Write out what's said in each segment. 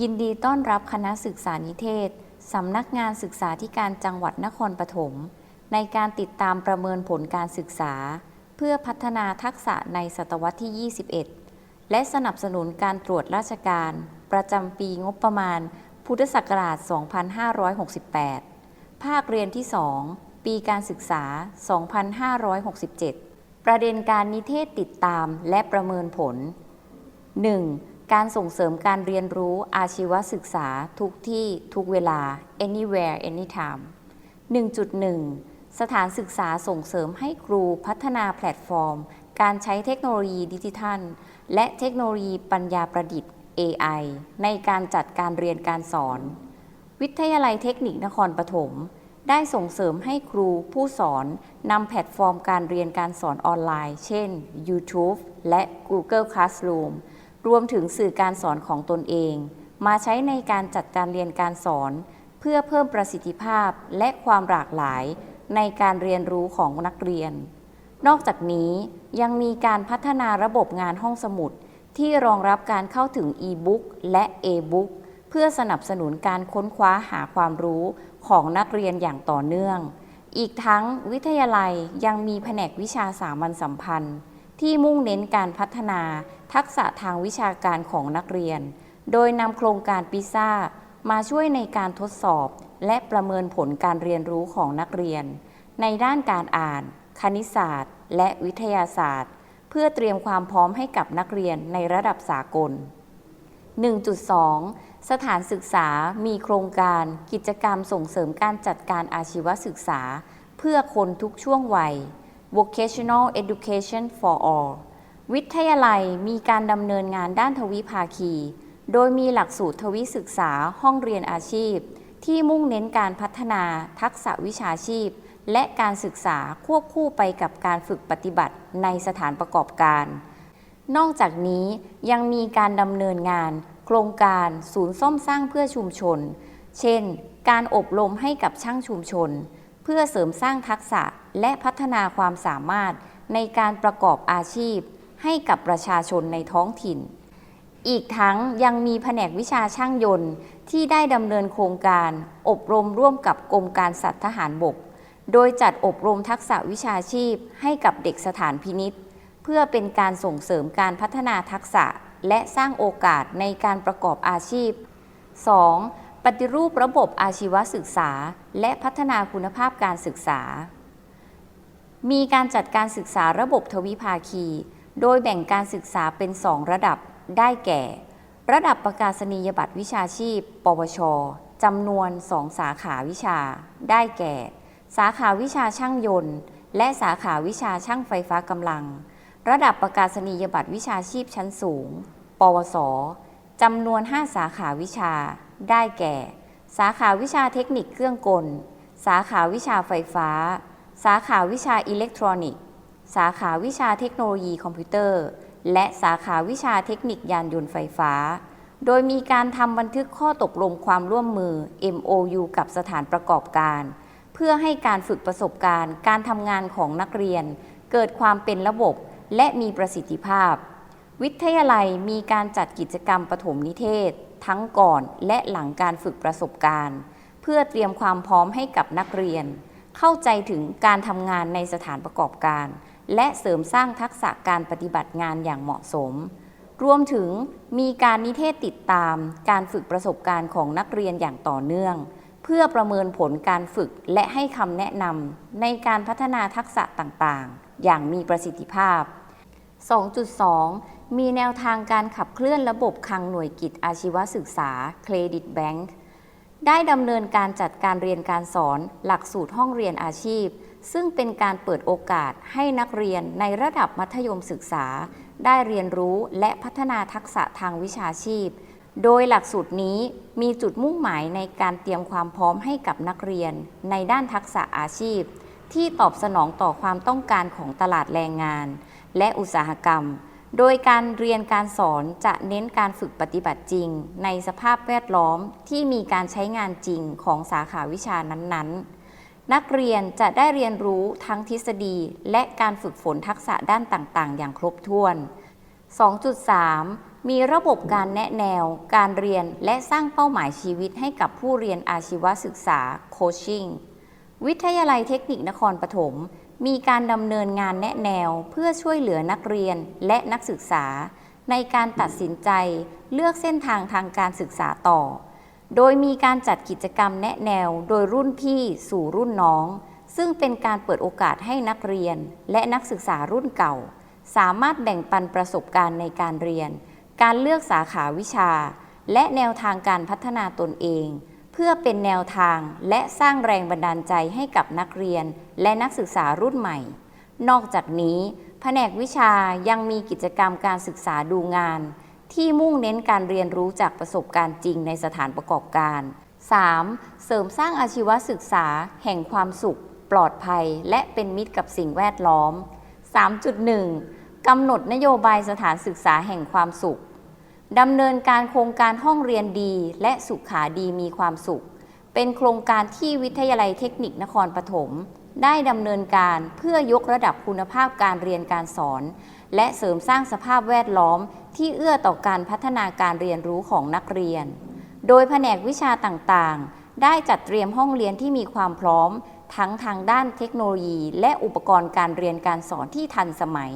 ยินดีต้อนรับคณะศึกษานิเทศ สำนักงานศึกษาธิการจังหวัดนครปฐมในการติดตามประเมินผลการศึกษา เพื่อพัฒนาทักษะในศตวรรษที่ 21 และสนับสนุนการตรวจราชการ ประจำปีงบประมาณ พุทธศักราช 2568 ภาคเรียนที่ 2 ปีการศึกษา 2567 ประเด็นการนิเทศติดตามและประเมินผล 1. การส่งเสริมการเรียนรู้อาชีวศึกษาทุกที่ทุกเวลา anywhere anytime 1.1 สถานศึกษาส่งเสริมให้ครูพัฒนาแพลตฟอร์ม การใช้เทคโนโลยีดิจิทัล และเทคโนโลยีปัญญาประดิษฐ์ AI ในการจัดการเรียนการสอน วิทยาลัยเทคนิคนครปฐมได้ส่งเสริมให้ครูผู้สอนนำแพลตฟอร์มการเรียนการสอนออนไลน์ เช่น YouTube และ Google Classroom รวมถึงสื่อการสอนของตนเอง มาใช้ในการจัดการเรียนการสอน เพื่อเพิ่มประสิทธิภาพและความหลากหลายในการเรียนรู้ของนักเรียน นอกจากนี้ยังมีการพัฒนาระบบงานห้องสมุด ที่รองรับการเข้าถึง e-book และ e-book เพื่อสนับสนุนการค้นคว้าหาความรู้ของนักเรียนอย่างต่อเนื่อง อีกทั้งวิทยาลัยยังมีแผนกวิชาสามัญสัมพันธ์ ที่มุ่งเน้นการพัฒนา ทักษะทางวิชาการของนักเรียน โดยนำโครงการปิซ่ามาช่วยในการทดสอบ และประเมินผลการเรียนรู้ของนักเรียน ในด้านการอ่าน คณิตศาสตร์ และวิทยาศาสตร์ เพื่อเตรียมความพร้อมให้กับนักเรียนในระดับสากล 1.2 สถานศึกษามีโครงการ กิจกรรมส่งเสริมการจัดการอาชีวศึกษา เพื่อคนทุกช่วงวัย Vocational Education for All วิทยาลัยมีการดำเนินงานด้านทวิภาคี โดยมีหลักสูตรทวิศึกษาห้องเรียนอาชีพ ที่มุ่งเน้นการพัฒนาทักษะวิชาชีพ และการศึกษาควบคู่ไปกับการฝึกปฏิบัติในสถานประกอบการ นอกจากนี้ยังมีการดำเนินงาน โครงการศูนย์ซ่อมสร้างเพื่อชุมชน เช่น การอบรมให้กับช่างชุมชน เพื่อเสริมสร้างทักษะและพัฒนาความสามารถในการประกอบอาชีพ ให้กับประชาชนในท้องถิ่น อีกทั้งยังมีแผนกวิชาช่างยนต์ที่ได้ดำเนินโครงการ อบรมร่วมกับกรมการสัตว์ทหารบก โดยจัดอบรมทักษะวิชาชีพให้กับเด็กสถานพินิษเพื่อเป็นการส่งเสริมการพัฒนาทักษะและสร้างโอกาสในการประกอบอาชีพ 2. ปฏิรูประบบอาชีวศึกษา และพัฒนาคุณภาพการศึกษา มีการจัดการศึกษาระบบทวิภาคี โดยแบ่งการศึกษาเป็น 2 ระดับได้แก่ ระดับประกาศนียบัตรวิชาชีพ ปวชจำนวน 2 สาขาวิชา ได้แก่ สาขาวิชาช่างยนต์ และสาขาวิชาช่างไฟฟ้ากำลัง ระดับประกาศนียบัตรวิชาชีพชั้นสูง ปวสจำนวน 5 สาขาวิชา ได้แก่ สาขาวิชาเทคนิคเครื่องกล สาขาวิชาไฟฟ้า สาขาวิชาอิเล็กทรอนิกส์ สาขาวิชาเทคโนโลยีคอมพิวเตอร์ และสาขาวิชาเทคนิคยานยนต์ไฟฟ้า โดยมีการทำบันทึกข้อตกลงความร่วมมือ MOU กับสถานประกอบการ เพื่อให้การฝึกประสบการณ์ การทำงานของนักเรียน เกิดความเป็นระบบและมีประสิทธิภาพ วิทยาลัยมีการจัดกิจกรรมปฐมนิเทศ ทั้งก่อนและหลังการฝึกประสบการณ์ เพื่อเตรียมความพร้อมให้กับนักเรียน เข้าใจถึงการทำงานในสถานประกอบการ และเสริมสร้างทักษะการปฏิบัติงานอย่างเหมาะสม รวมถึงมีการนิเทศติดตามการฝึกประสบการณ์ของนักเรียนอย่างต่อเนื่อง เพื่อประเมินผลการฝึกและให้คำแนะนำในการพัฒนาทักษะต่างๆ อย่างมีประสิทธิภาพ 2.2 มีแนวทางการขับเคลื่อนระบบคลังหน่วยกิจอาชีวศึกษาเครดิตแบงค์ได้ดำเนินการจัดการเรียนการสอนหลักสูตรห้องเรียนอาชีพ ซึ่งเป็นการเปิดโอกาสให้นักเรียนในระดับมัธยมศึกษา ได้เรียนรู้และพัฒนาทักษะทางวิชาชีพ โดยหลักสูตรนี้มีจุดมุ่งหมายในการเตรียมความพร้อมให้กับนักเรียน ในด้านทักษะอาชีพ ที่ตอบสนองต่อความต้องการของตลาดแรงงาน และอุตสาหกรรม โดยการเรียนการสอนจะเน้นการฝึกปฏิบัติจริง ในสภาพแวดล้อมที่มีการใช้งานจริงของสาขาวิชานั้นๆ นักเรียนจะได้เรียนรู้ทั้งทฤษฎี และการฝึกฝนทักษะด้านต่างๆ อย่างครบถ้วน 2.3 มีระบบการแนะแนว การเรียนและสร้างเป้าหมายชีวิตให้กับผู้เรียนอาชีวศึกษาโคชชิ่งวิทยาลัยเทคนิคนครปฐมมีการดำเนินงานแนะแนวเพื่อช่วยเหลือนักเรียนและนักศึกษา ในการตัดสินใจเลือกเส้นทางทางการศึกษาต่อ โดยมีการจัดกิจกรรมแนะแนวโดยรุ่นพี่สู่รุ่นน้อง ซึ่งเป็นการเปิดโอกาสให้นักเรียน และนักศึกษารุ่นเก่า สามารถแบ่งปันประสบการณ์ในการเรียน การเลือกสาขาวิชา และแนวทางการพัฒนาตนเอง เพื่อเป็นแนวทางและสร้างแรงบันดาลใจให้กับนักเรียน และนักศึกษารุ่นใหม่ นอกจากนี้ แผนกวิชายังมีกิจกรรมการศึกษาดูงาน ที่มุ่งเน้นการเรียนรู้จากประสบการณ์จริงในสถานประกอบการ 3. เสริมสร้างอาชีวศึกษา แห่งความสุข ปลอดภัย และเป็นมิตรกับสิ่งแวดล้อม 3.1 กำหนดนโยบายสถานศึกษาแห่งความสุขดำเนินการโครงการห้องเรียนดี และสุขาดีมีความสุข เป็นโครงการที่วิทยาลัยเทคนิคนครปฐม ได้ดำเนินการเพื่อยกระดับคุณภาพการเรียนการสอน และเสริมสร้างสภาพแวดล้อมที่เอื้อต่อการพัฒนาการเรียนรู้ของนักเรียน โดยแผนกวิชาต่างๆ ได้จัดเตรียมห้องเรียนที่มีความพร้อม ทั้งทางด้านเทคโนโลยี และอุปกรณ์การเรียนการสอนที่ทันสมัย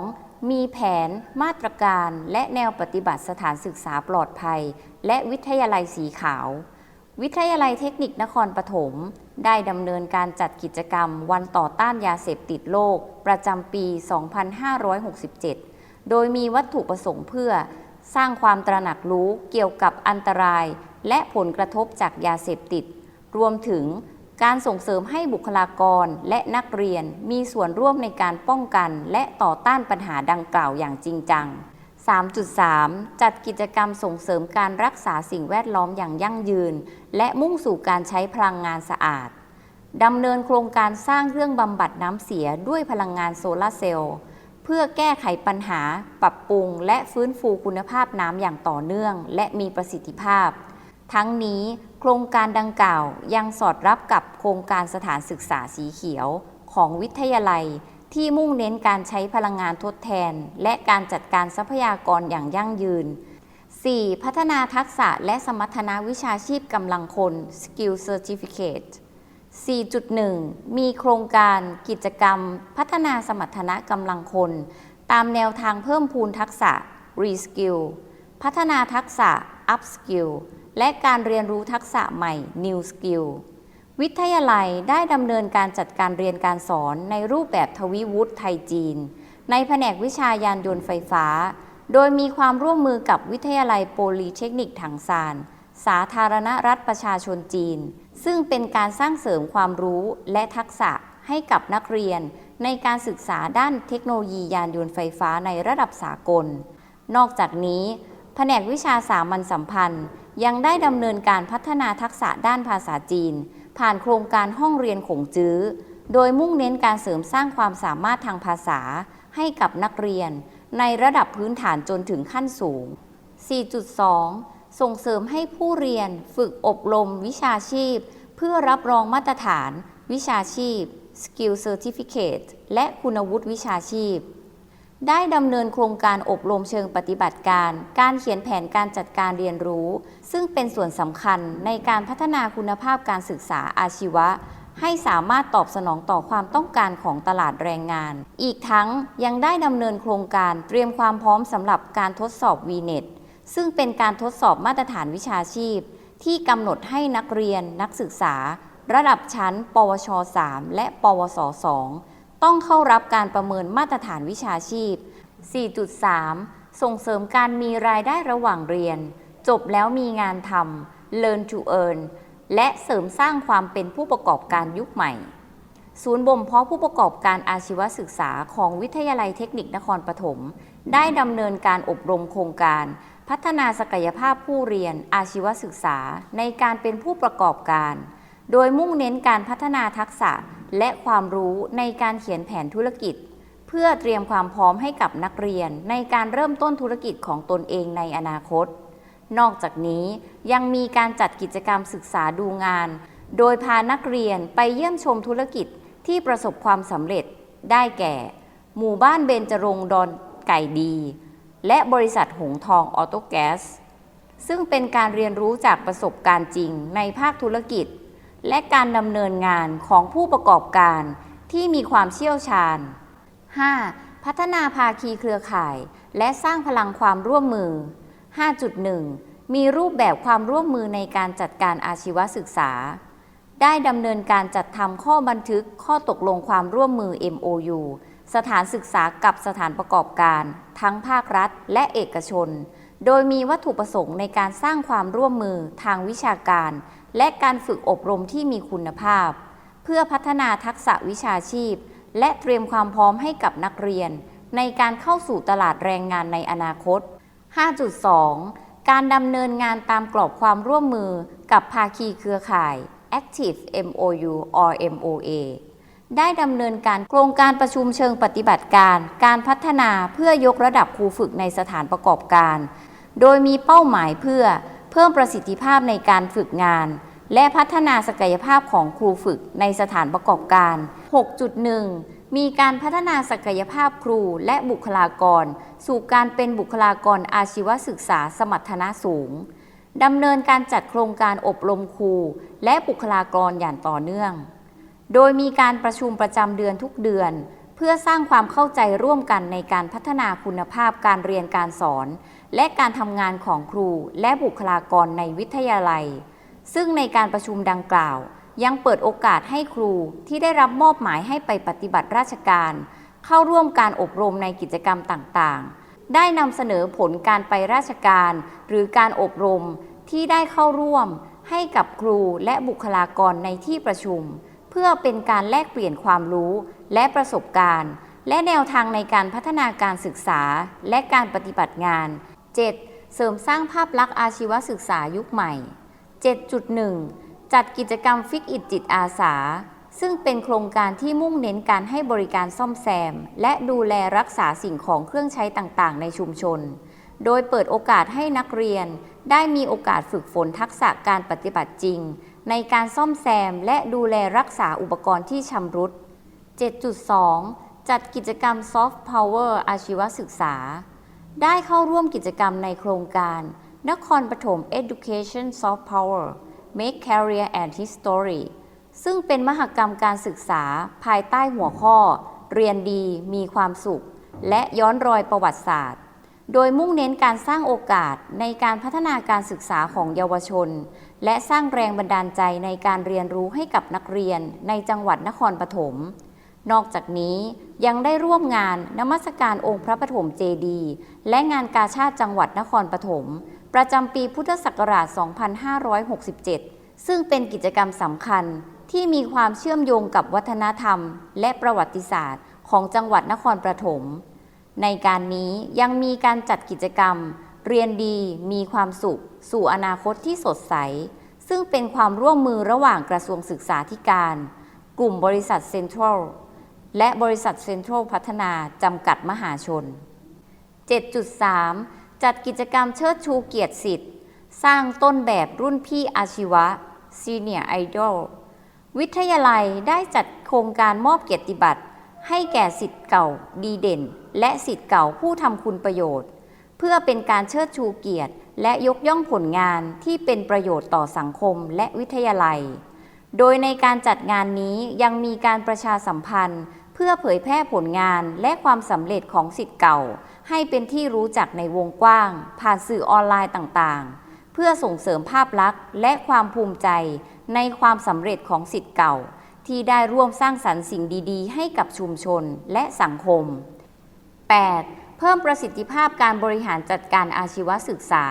3.2มีแผน มาตรการ และแนวปฏิบัติสถานศึกษาปลอดภัย และวิทยาลัยสีขาว วิทยาลัยเทคนิคนครปฐมได้ดำเนินการจัดกิจกรรมวันต่อต้านยาเสพติดโลก ประจำปี 2567 โดยมีวัตถุประสงค์เพื่อ สร้างความตระหนักรู้เกี่ยวกับอันตราย และผลกระทบจากยาเสพติด รวมถึงการส่งเสริมให้บุคลากรและนักเรียนมีส่วนร่วมในการป้องกัน และต่อต้านปัญหาดังกล่าวอย่างจริงจัง 3.3 จัดกิจกรรมส่งเสริมการรักษาสิ่งแวดล้อมอย่างยั่งยืน และมุ่งสู่การใช้พลังงานสะอาด ดำเนินโครงการสร้างเครื่องบำบัดน้ำเสียด้วยพลังงานโซลาร์เซลล์ เพื่อแก้ไขปัญหา ปรับปรุง และฟื้นฟูคุณภาพน้ำอย่างต่อเนื่อง และมีประสิทธิภาพ ทั้งนี้โครงการดังกล่าวยังสอดรับกับโครงการสถานศึกษาสีเขียวของวิทยาลัย ที่มุ่งเน้นการใช้พลังงานทดแทน และการจัดการทรัพยากรอย่างยั่งยืน 4. พัฒนาทักษะและสมรรถนะวิชาชีพกำลังคน Skill Certificate 4.1 มีโครงการกิจกรรม พัฒนาสมรรถนะกำลังคน ตามแนวทางเพิ่มพูนทักษะ Reskill พัฒนาทักษะ Upskill และการเรียนรู้ทักษะใหม่ New Skill วิทยาลัยได้ดำเนินการจัดการเรียนการสอนในรูปแบบทวิวุฒิไทยจีน ในแผนกวิชายานยนต์ไฟฟ้า โดยมีความร่วมมือกับวิทยาลัยโปลีเทคนิคถังซาน สาธารณรัฐประชาชนจีน ซึ่งเป็นการสร้างเสริมความรู้และทักษะให้กับนักเรียน ในการศึกษาด้านเทคโนโลยียานยนต์ไฟฟ้าในระดับสากล นอกจากนี้ แผนกวิชาสามัญสัมพันธ์ ยังได้ดำเนินการพัฒนาทักษะด้านภาษาจีน ผ่านโครงการห้องเรียนขงจื้อ โดยมุ่งเน้นการเสริมสร้างความสามารถทางภาษาให้กับนักเรียน ในระดับพื้นฐานจนถึงขั้นสูง 4.2 ส่งเสริมให้ผู้เรียนฝึกอบรมวิชาชีพ เพื่อรับรองมาตรฐาน วิชาชีพ Skill Certificate และคุณวุฒิวิชาชีพ ได้ดำเนินโครงการอบรมเชิงปฏิบัติการ การเขียนแผนการจัดการเรียนรู้ ซึ่งเป็นส่วนสำคัญในการพัฒนาคุณภาพการศึกษาอาชีวะ ให้สามารถตอบสนองต่อความต้องการของตลาดแรงงาน อีกทั้งยังได้ดำเนินโครงการเตรียมความพร้อมสำหรับการทดสอบ VNet ซึ่งเป็นการทดสอบมาตรฐานวิชาชีพ ที่กำหนดให้นักเรียนนักศึกษา ระดับชั้น ปวช 3 และ ปวส 2 ต้องเข้ารับการประเมินมาตรฐานวิชาชีพ 4.3 ส่งเสริมการมีรายได้ระหว่างเรียน จบแล้วมีงานทำ Learn to earn และเสริมสร้างความเป็นผู้ประกอบการยุคใหม่ ศูนย์บ่มเพาะผู้ประกอบการอาชีวศึกษาของวิทยาลัยเทคนิคนครปฐมได้ดำเนินการอบรมโครงการ พัฒนาศักยภาพผู้เรียนอาชีวศึกษาในการเป็นผู้ประกอบการ โดยมุ่งเน้นการพัฒนาทักษะ และความรู้ในการเขียนแผนธุรกิจ เพื่อเตรียมความพร้อมให้กับนักเรียนในการเริ่มต้นธุรกิจของตนเองในอนาคต นอกจากนี้ยังมีการจัดกิจกรรมศึกษาดูงาน โดยพานักเรียนไปเยี่ยมชมธุรกิจที่ประสบความสำเร็จได้แก่ หมู่บ้านเบญจรงดอนไก่ดี และบริษัทหงทองออโตแก๊สซึ่งเป็นการเรียนรู้จากประสบการณ์จริงในภาคธุรกิจ และการดำเนินงานของผู้ประกอบการที่มีความเชี่ยวชาญ 5. พัฒนาภาคีเครือข่าย และสร้างพลังความร่วมมือ 5.1 มีรูปแบบความร่วมมือในการจัดการอาชีวศึกษา ได้ดำเนินการจัดทำข้อบันทึกข้อตกลงความร่วมมือ MOU สถานศึกษากับสถานประกอบการ ทั้งภาครัฐและเอกชน โดยมีวัตถุประสงค์ในการสร้างความร่วมมือทางวิชาการ และการฝึกอบรมที่มีคุณภาพ เพื่อพัฒนาทักษะวิชาชีพ และเตรียมความพร้อมให้กับนักเรียน ในการเข้าสู่ตลาดแรงงานในอนาคต 5.2 การดำเนินงานตามกรอบความร่วมมือกับภาคีเครือข่าย Active MOU or MOA ได้ดำเนินการโครงการประชุมเชิงปฏิบัติการ การพัฒนาเพื่อยกระดับครูฝึกในสถานประกอบการ โดยมีเป้าหมายเพื่อ เพิ่มประสิทธิภาพในการฝึกงาน และพัฒนาศักยภาพของครูฝึกในสถานประกอบการ 6.1 มีการพัฒนาศักยภาพครูและบุคลากร สู่การเป็นบุคลากรอาชีวศึกษาสมรรถนะสูงดำเนินการจัดโครงการอบรมครูและบุคลากรอย่างต่อเนื่อง โดยมีการประชุมประจำเดือนทุกเดือน เพื่อสร้างความเข้าใจร่วมกันในการพัฒนาคุณภาพการเรียนการสอน และการทำงานของครูและบุคลากรในวิทยาลัย ซึ่งในการประชุมดังกล่าว ยังเปิดโอกาสให้ครูที่ได้รับมอบหมายให้ไปปฏิบัติราชการ เข้าร่วมการอบรมในกิจกรรมต่างๆ ได้นำเสนอผลการไปราชการ หรือการอบรมที่ได้เข้าร่วม ให้กับครูและบุคลากรในที่ประชุม เพื่อเป็นการแลกเปลี่ยนความรู้และประสบการณ์ และแนวทางในการพัฒนาการศึกษาและการปฏิบัติงาน 7. เสริมสร้างภาพลักษณ์อาชีวศึกษายุคใหม่ 7.1 จัดกิจกรรมฟิกอิดจิตอาสา ซึ่งเป็นโครงการที่มุ่งเน้นการให้บริการซ่อมแซม และดูแลรักษาสิ่งของเครื่องใช้ต่างๆ ในชุมชน โดยเปิดโอกาสให้นักเรียน ได้มีโอกาสฝึกฝนทักษะการปฏิบัติจริง ในการซ่อมแซมและดูแลรักษาอุปกรณ์ที่ชำรุด 7.2 จัดกิจกรรม Soft Power อาชีวศึกษา ได้เข้าร่วมกิจกรรมในโครงการนครปฐม Education Soft Power Make Career and History ซึ่งเป็นมหกรรมการศึกษาภายใต้หัวข้อ เรียนดีมีความสุข และย้อนรอยประวัติศาสตร์ โดยมุ่งเน้นการสร้างโอกาสในการพัฒนาการศึกษาของเยาวชน และสร้างแรงบันดาลใจในการเรียนรู้ให้กับนักเรียนในจังหวัดนครปฐม นอกจากนี้ยังได้ร่วมงานนมัสการองค์พระปฐมเจดี และงานกาชาติจังหวัดนครปฐมประจำปีพุทธศักราช 2567 ซึ่งเป็นกิจกรรมสำคัญที่มีความเชื่อมโยงกับวัฒนธรรม และประวัติศาสตร์ของจังหวัดนครปฐม ในการนี้ยังมีการจัดกิจกรรม เรียนดีมีความสุข สู่อนาคตที่สดใส ซึ่งเป็นความร่วมมือระหว่างกระทรวงศึกษาธิการ กลุ่มบริษัทเซ็นทรัล และบริษัทเซ็นทรัลพัฒนาจำกัดมหาชน 7.3 จัดกิจกรรมเชิดชูเกียรติสิทธิ์ สร้างต้นแบบรุ่นพี่อาชีวะ Senior Idol วิทยาลัยได้จัดโครงการมอบเกียรติบัตร ให้แก่สิทธิ์เก่าดีเด่น และสิทธิ์เก่าผู้ทำคุณประโยชน์ เพื่อเป็นการเชิดชูเกียรติ และยกย่องผลงานที่เป็นประโยชน์ต่อสังคมและวิทยาลัย โดยในการจัดงานนี้ยังมีการประชาสัมพันธ์ เพื่อเผยแพร่ผลงานและความสำเร็จของสิทธิ์เก่า ให้เป็นที่รู้จักในวงกว้าง ผ่านสื่อออนไลน์ต่างๆ เพื่อส่งเสริมภาพลักษณ์และความภูมิใจในความสำเร็จของสิทธิ์เก่า ที่ได้ร่วมสร้างสรรค์สิ่งดี ๆ ให้กับชุมชนและสังคม 8. เพิ่มประสิทธิภาพการบริหารจัดการอาชีวศึกษา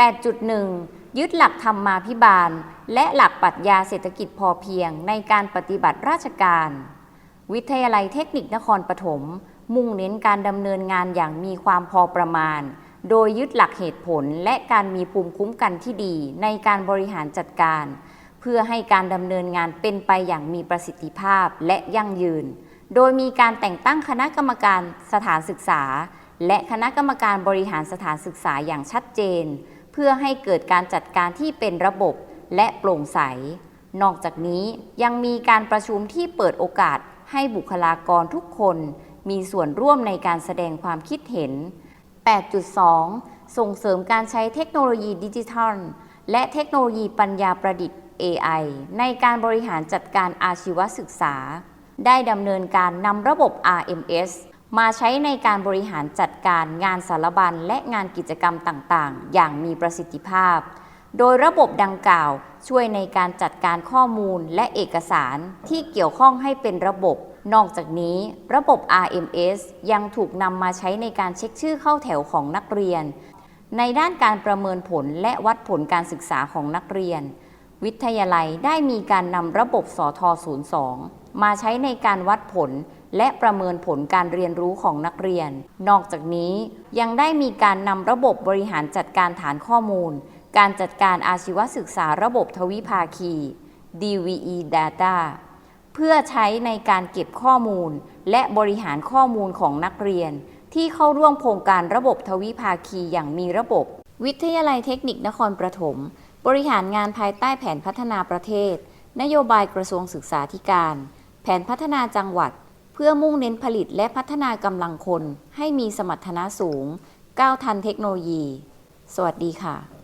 8.1 ยึดหลักธรรมาภิบาล และหลักปรัชญาเศรษฐกิจพอเพียงในการปฏิบัติราชการ วิทยาลัยเทคนิคนครปฐมมุ่งเน้นการดำเนินงานอย่างมีความพอประมาณ โดยยึดหลักเหตุผลและการมีภูมิคุ้มกันที่ดีในการบริหารจัดการ เพื่อให้การดำเนินงานเป็นไปอย่างมีประสิทธิภาพและยั่งยืน โดยมีการแต่งตั้งคณะกรรมการสถานศึกษา และคณะกรรมการบริหารสถานศึกษาอย่างชัดเจน พื่อให้เกิดการจัดการที่เป็นระบบและโปร่งใส นอกจากนี้ยังมีการประชุมที่เปิดโอกาสให้บุคลากรทุกคน มีส่วนร่วมในการแสดงความคิดเห็น 8.2 ส่งเสริมการใช้เทคโนโลยีดิจิทัล และเทคโนโลยีปัญญาประดิษฐ์ AI ในการบริหารจัดการอาชีวศึกษา ได้ดำเนินการนำระบบ RMS มาใช้ในการบริหารจัดการงานสารบัญและงานกิจกรรมต่างๆ อย่างมีประสิทธิภาพ โดยระบบดังกล่าวช่วยในการจัดการข้อมูลและเอกสารที่เกี่ยวข้องให้เป็นระบบ นอกจากนี้ ระบบ RMS ยังถูกนำมาใช้ในการเช็คชื่อเข้าแถวของนักเรียน ในด้านการประเมินผลและวัดผลการศึกษาของนักเรียน วิทยาลัยได้มีการนำระบบสท02 มาใช้ในการวัดผล และประเมินผลการเรียนรู้ของนักเรียน นอกจากนี้ยังได้มีการนำระบบบริหารจัดการฐานข้อมูล การจัดการอาชีวศึกษาระบบทวิภาคี DVE Data เพื่อใช้ในการเก็บข้อมูล และบริหารข้อมูลของนักเรียน ที่เข้าร่วมโครงการระบบทวิภาคีอย่างมีระบบ วิทยาลัยเทคนิคนครปฐมบริหารงานภายใต้แผนพัฒนาประเทศ นโยบายกระทรวงศึกษาธิการ แผนพัฒนาจังหวัด พื่อมุ่งเน้นผลิตและพัฒนากำลังคนให้มีสมรรถนะสูง ก้าวทันเทคโนโลยี สวัสดีค่ะ